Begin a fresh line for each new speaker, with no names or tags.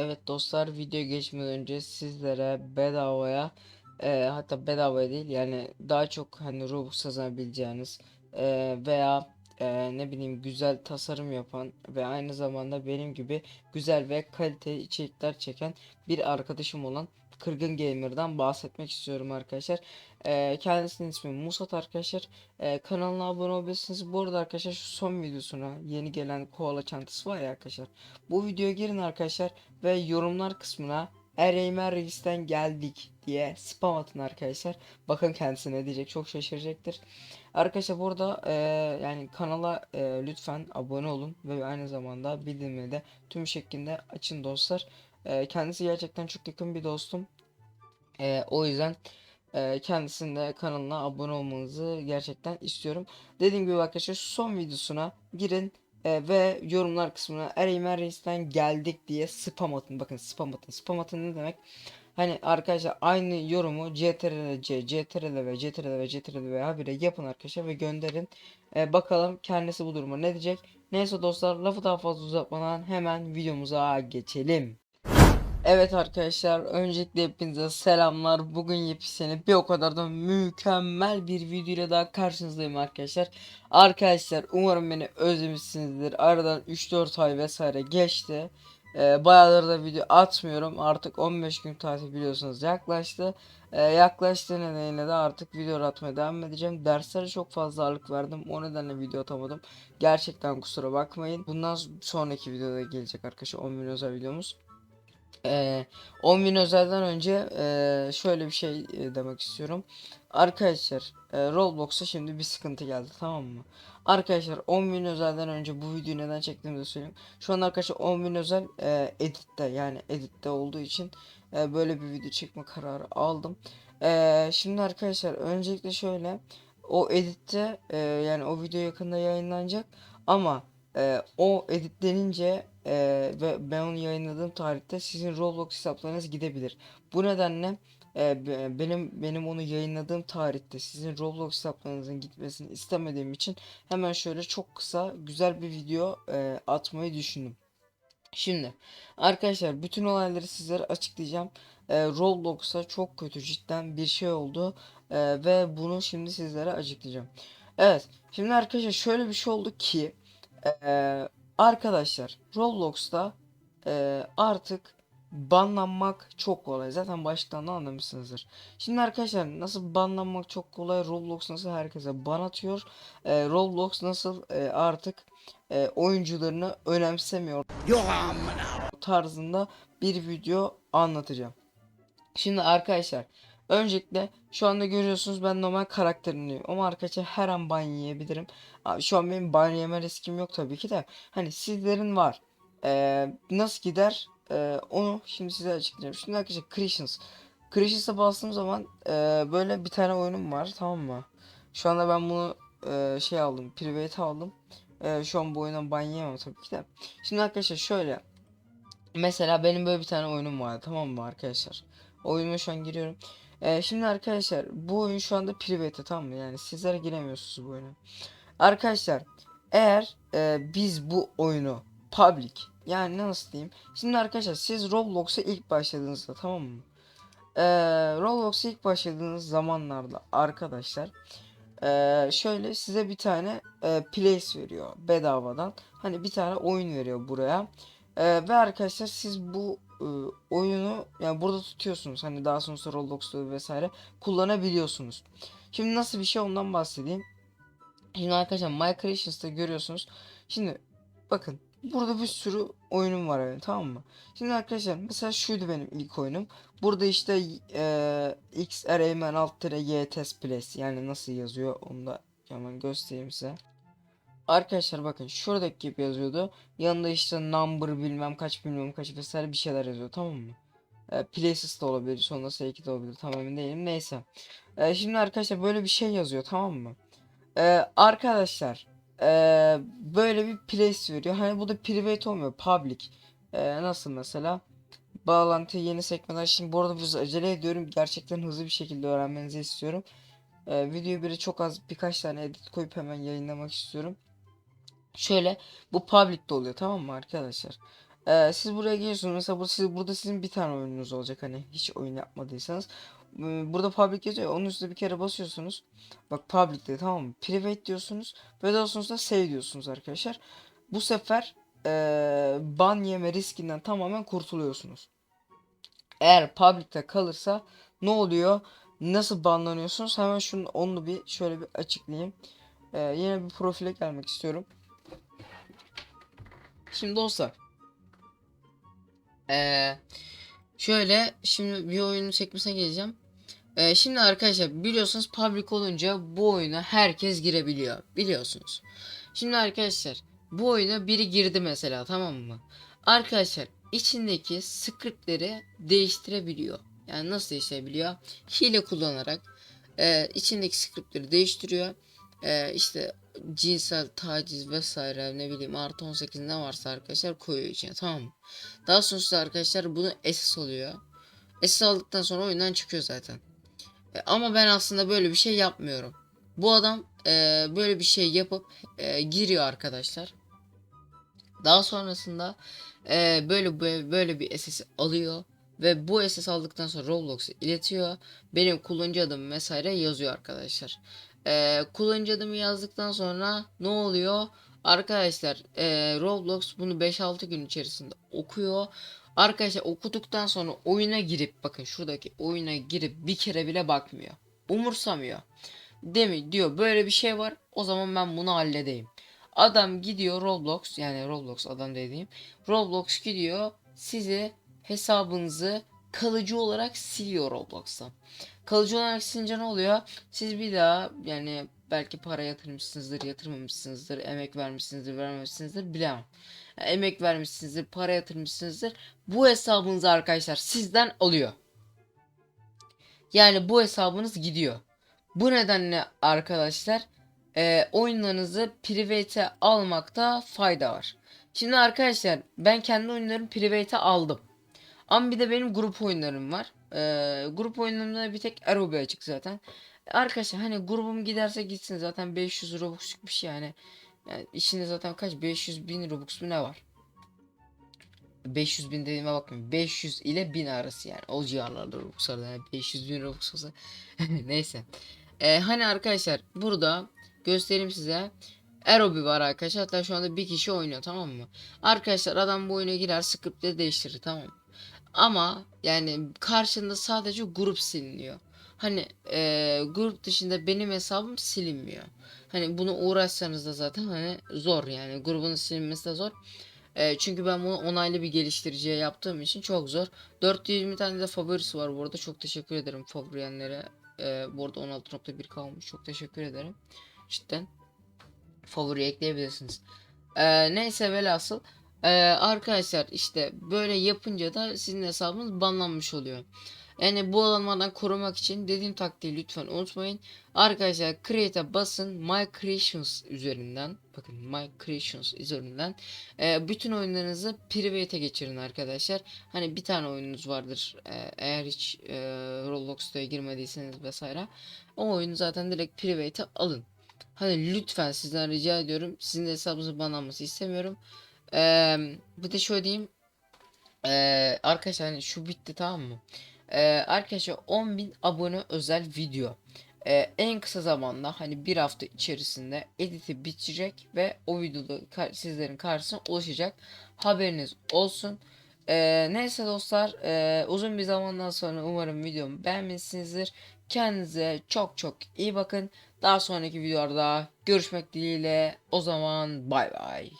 Evet dostlar video geçmeden önce sizlere bedavaya e, hatta bedavaya değil yani daha çok hani Robux kazanabileceğiniz e, veya e, ne bileyim güzel tasarım yapan ve aynı zamanda benim gibi güzel ve kaliteli içerikler çeken bir arkadaşım olan Kırgın Gamer'dan bahsetmek istiyorum arkadaşlar. E, kendisinin ismi Musat arkadaşlar. E, kanalına abone olabilirsiniz. Bu arada arkadaşlar şu son videosuna yeni gelen koala çantası var ya arkadaşlar. Bu videoya girin arkadaşlar ve yorumlar kısmına Ereymer Reis'ten geldik diye spam atın arkadaşlar. Bakın kendisi ne diyecek çok şaşıracaktır. Arkadaşlar burada e, yani kanala e, lütfen abone olun ve aynı zamanda bildirimleri de tüm şeklinde açın dostlar. E, kendisi gerçekten çok yakın bir dostum. E, o yüzden e, kendisinin de kanalına abone olmanızı gerçekten istiyorum. Dediğim gibi arkadaşlar son videosuna girin. E, ve yorumlar kısmına Ereymen Reis'ten geldik diye spam atın. Bakın spam atın. Spam atın ne demek? Hani arkadaşlar aynı yorumu CTRL C, CTRL ve CTRL ve CTRL ve habire yapın arkadaşlar ve gönderin. E, bakalım kendisi bu duruma ne diyecek? Neyse dostlar lafı daha fazla uzatmadan hemen videomuza geçelim. Evet arkadaşlar öncelikle hepinize selamlar. Bugün yepyeni bir o kadar da mükemmel bir video ile daha karşınızdayım arkadaşlar. Arkadaşlar umarım beni özlemişsinizdir. Aradan 3-4 ay vesaire geçti. Ee, bayağıdır da video atmıyorum. Artık 15 gün tatil biliyorsunuz yaklaştı. Ee, yaklaştığı nedeniyle de artık video atmaya devam edeceğim. Derslere çok fazla ağırlık verdim. O nedenle video atamadım. Gerçekten kusura bakmayın. Bundan sonraki videoda gelecek arkadaşlar 10 bin özel videomuz. Ee, 10 bin özelden önce e, şöyle bir şey e, demek istiyorum. Arkadaşlar e, Roblox'a şimdi bir sıkıntı geldi tamam mı? Arkadaşlar 10 bin özelden önce bu videoyu neden çektiğimi de söyleyeyim. Şu an arkadaşlar 10 bin özel e, editte yani editte olduğu için böyle bir video çekme kararı aldım. Şimdi arkadaşlar öncelikle şöyle o editte yani o video yakında yayınlanacak ama e, o editlenince e, ve ben onu yayınladığım tarihte sizin Roblox hesaplarınız gidebilir. Bu nedenle e, be- benim benim onu yayınladığım tarihte sizin Roblox hesaplarınızın gitmesini istemediğim için hemen şöyle çok kısa güzel bir video e, atmayı düşündüm. Şimdi arkadaşlar bütün olayları sizlere açıklayacağım. E, Roblox'a çok kötü cidden bir şey oldu E, ve bunu şimdi sizlere açıklayacağım. Evet şimdi arkadaşlar şöyle bir şey oldu ki ee, arkadaşlar Roblox'ta e, artık banlanmak çok kolay. Zaten baştan da anlamışsınızdır. Şimdi arkadaşlar nasıl banlanmak çok kolay. Roblox nasıl herkese ban atıyor. e, Roblox nasıl e, artık e, oyuncularını önemsemiyor tarzında bir video anlatacağım. Şimdi arkadaşlar öncelikle şu anda görüyorsunuz ben normal karakterimdeyim ama arkadaşlar her an ban yiyebilirim. Abi şu an benim ban yeme riskim yok tabii ki de. Hani sizlerin var. Ee, nasıl gider? Ee, onu şimdi size açıklayacağım. Şimdi arkadaşlar Christians. Christians'a bastığım zaman e, böyle bir tane oyunum var tamam mı? Şu anda ben bunu e, şey aldım. Private aldım. E, şu an bu oyundan ban yiyemem tabii ki de. Şimdi arkadaşlar şöyle. Mesela benim böyle bir tane oyunum vardı tamam mı arkadaşlar? Oyunuma şu an giriyorum. Ee, şimdi arkadaşlar bu oyun şu anda private tamam mı? Yani sizler giremiyorsunuz bu oyuna. Arkadaşlar eğer e, biz bu oyunu public yani nasıl diyeyim? Şimdi arkadaşlar siz Roblox'a ilk başladığınızda tamam mı? Ee, Roblox'a ilk başladığınız zamanlarda arkadaşlar ee, şöyle size bir tane e, place veriyor bedavadan. Hani bir tane oyun veriyor buraya. Ee, ve arkadaşlar siz bu e, oyunu yani burada tutuyorsunuz. Hani daha sonra Roblox'ta vesaire kullanabiliyorsunuz. Şimdi nasıl bir şey ondan bahsedeyim. Şimdi arkadaşlar My Creations'ta görüyorsunuz. Şimdi bakın burada bir sürü oyunum var yani tamam mı? Şimdi arkadaşlar mesela şuydu benim ilk oyunum. Burada işte e, XRAMN alt Y test place yani nasıl yazıyor onu da hemen göstereyim size. Arkadaşlar bakın şuradaki gibi yazıyordu. Yanında işte number bilmem kaç bilmem kaç vesaire bir şeyler yazıyor tamam mı? E, places de olabilir sonunda S2 de olabilir tam emin değilim neyse. E, şimdi arkadaşlar böyle bir şey yazıyor tamam mı? E, arkadaşlar e, böyle bir place veriyor. Hani bu da private olmuyor public. E, nasıl mesela? Bağlantı yeni sekmeler. Şimdi bu arada biraz acele ediyorum. Gerçekten hızlı bir şekilde öğrenmenizi istiyorum. E, videoyu biri çok az birkaç tane edit koyup hemen yayınlamak istiyorum. Şöyle bu public'te oluyor tamam mı arkadaşlar? Ee, siz buraya geliyorsunuz. Mesela bu, siz, burada sizin bir tane oyununuz olacak hani hiç oyun yapmadıysanız. Burada public yazıyor. Onun üstüne bir kere basıyorsunuz. Bak public dedi tamam mı? Private diyorsunuz. Ve daha sonrasında save diyorsunuz arkadaşlar. Bu sefer ee, ban yeme riskinden tamamen kurtuluyorsunuz. Eğer public'te kalırsa ne oluyor? Nasıl banlanıyorsunuz? Hemen şunu onu bir şöyle bir açıklayayım. Ee, yine bir profile gelmek istiyorum. Şimdi dostlar. Ee, şöyle şimdi bir oyunun çekmesine geleceğim. Ee, şimdi arkadaşlar biliyorsunuz public olunca bu oyuna herkes girebiliyor. Biliyorsunuz. Şimdi arkadaşlar bu oyuna biri girdi mesela tamam mı? Arkadaşlar içindeki scriptleri değiştirebiliyor. Yani nasıl değiştirebiliyor? Hile kullanarak e, içindeki scriptleri değiştiriyor. E, işte cinsel taciz vesaire ne bileyim artı 18 ne varsa arkadaşlar koyuyor içine tamam mı? Daha sonrasında arkadaşlar bunu SS alıyor. SS aldıktan sonra oyundan çıkıyor zaten. E, ama ben aslında böyle bir şey yapmıyorum. Bu adam e, böyle bir şey yapıp e, giriyor arkadaşlar. Daha sonrasında e, böyle böyle bir SS alıyor ve bu SS aldıktan sonra Roblox'a iletiyor. Benim kullanıcı adım vesaire yazıyor arkadaşlar. E, kullanıcı adımı yazdıktan sonra ne oluyor? Arkadaşlar e, Roblox bunu 5-6 gün içerisinde okuyor. Arkadaşlar okuduktan sonra oyuna girip bakın şuradaki oyuna girip bir kere bile bakmıyor. Umursamıyor. Demi diyor böyle bir şey var. O zaman ben bunu halledeyim. Adam gidiyor Roblox yani Roblox adam dediğim Roblox gidiyor sizi hesabınızı kalıcı olarak siliyor Roblox'tan. Kalıcı olarak silince ne oluyor? Siz bir daha yani belki para yatırmışsınızdır, yatırmamışsınızdır, emek vermişsinizdir, vermemişsinizdir bilemem. Yani emek vermişsinizdir, para yatırmışsınızdır. Bu hesabınızı arkadaşlar sizden alıyor. Yani bu hesabınız gidiyor. Bu nedenle arkadaşlar e, oyunlarınızı private'e almakta fayda var. Şimdi arkadaşlar ben kendi oyunlarımı private'e aldım. Ama bir de benim grup oyunlarım var. E, grup oyunlarımda bir tek Arobi açık zaten. Arkadaşlar hani grubum giderse gitsin zaten 500 Robux'luk bir şey yani. Yani içinde zaten kaç 500 bin Robux mu ne var? 500 bin dediğime bakmayın. 500 ile 1000 arası yani. O civarlarda Robux arada. Yani 500 bin Robux olsa. Neyse. Ee, hani arkadaşlar burada göstereyim size. Aerobi var arkadaşlar. Hatta şu anda bir kişi oynuyor tamam mı? Arkadaşlar adam bu oyuna girer scriptleri değiştirir tamam mı? Ama yani karşında sadece grup siliniyor. Hani e, grup dışında benim hesabım silinmiyor. Hani bunu uğraşsanız da zaten hani zor yani grubun silinmesi de zor. E, çünkü ben bunu onaylı bir geliştiriciye yaptığım için çok zor. 420 tane de favorisi var bu arada. Çok teşekkür ederim favoriyenlere. E, bu arada 16.1 kalmış. Çok teşekkür ederim. Cidden. Favori ekleyebilirsiniz. E, neyse velhasıl. E, arkadaşlar işte böyle yapınca da sizin hesabınız banlanmış oluyor. Yani bu alanlardan korumak için dediğim taktiği lütfen unutmayın. Arkadaşlar create'e basın My Creations üzerinden bakın My Creations üzerinden e, bütün oyunlarınızı private'e geçirin arkadaşlar. Hani bir tane oyununuz vardır e, eğer hiç e, Roblox'ta girmediyseniz vesaire o oyunu zaten direkt private'e alın. Hani lütfen sizden rica ediyorum sizin hesabınızı banlanması istemiyorum. E, bir de şöyle diyeyim. E, arkadaşlar hani şu bitti tamam mı? Ee, arkadaşlar 10.000 abone özel video. Ee, en kısa zamanda hani bir hafta içerisinde editi bitirecek ve o videoda ka- sizlerin karşısına ulaşacak. Haberiniz olsun. Ee, neyse dostlar ee, uzun bir zamandan sonra umarım videomu beğenmişsinizdir. Kendinize çok çok iyi bakın. Daha sonraki videolarda görüşmek dileğiyle. O zaman bay bay.